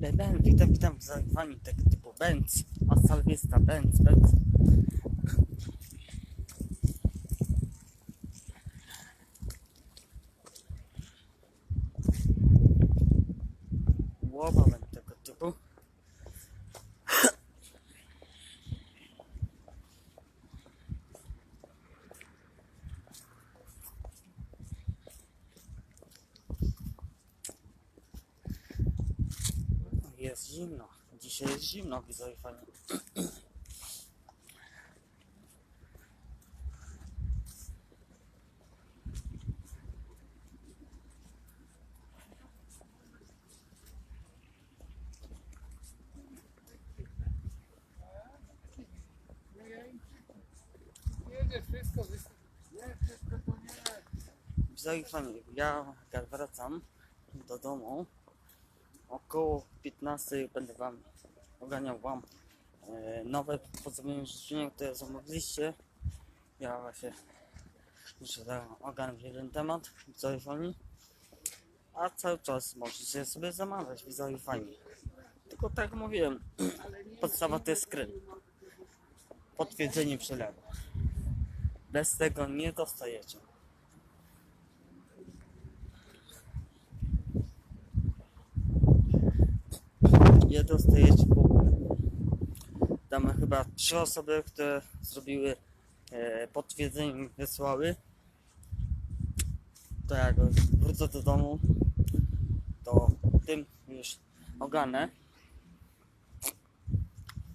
Ben, witam, witam wami tego typu Benz, Astalwista, Benz, Benz. Łowa ben tego typu. Jest zimno. Dzisiaj jest zimno, widzowie fajnie. Wszystko, nie, wszystko to nie. Widzowie fajnie, ja wracam do domu, około 15 będę wam oganiał wam e, nowe pozdrowienie życzenia, które zamówiliście. Ja właśnie muszę za- ogarnąć jeden temat, widzowie fajni. A cały czas możecie sobie zamawiać, widzowie fajni. Tylko tak jak mówiłem, podstawa to jest skryt. Potwierdzenie przelewu. Bez tego nie dostajecie. Nie dostajecie w ogóle. Tam chyba trzy osoby, które zrobiły e, potwierdzenie wysłały. To jak wrócę do domu, to tym już ogarnę.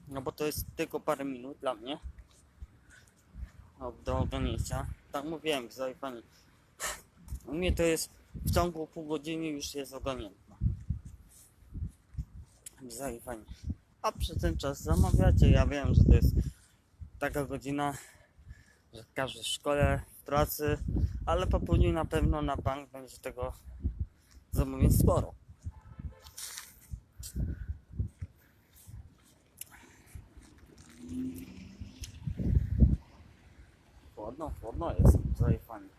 No bo to jest tylko parę minut dla mnie. Do ogarnięcia. Tak mówiłem, pani. U mnie to jest w ciągu pół godziny już jest ogarnięte. Zaj, fajnie. A przez ten czas zamawiacie. Ja wiem, że to jest taka godzina, że każdy w szkole, w pracy, ale po południu na pewno na bank będzie tego zamówień sporo. Chłodno, chłodno jest, zaj, fajnie.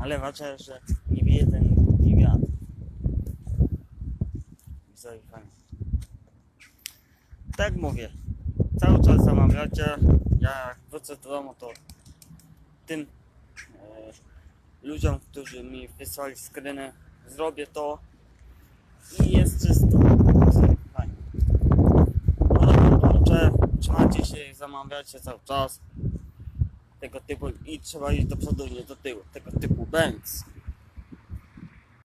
Ale ważne, że nie wieje zaufanie. Tak mówię, cały czas zamawiacie, ja jak wrócę do domu to tym e, ludziom, którzy mi wysłali screeny, zrobię to i jest czysto. Fajnie. No kończę, trzymajcie się zamawiacie cały czas tego typu i trzeba iść do przodu, nie do tyłu, tego typu Benz.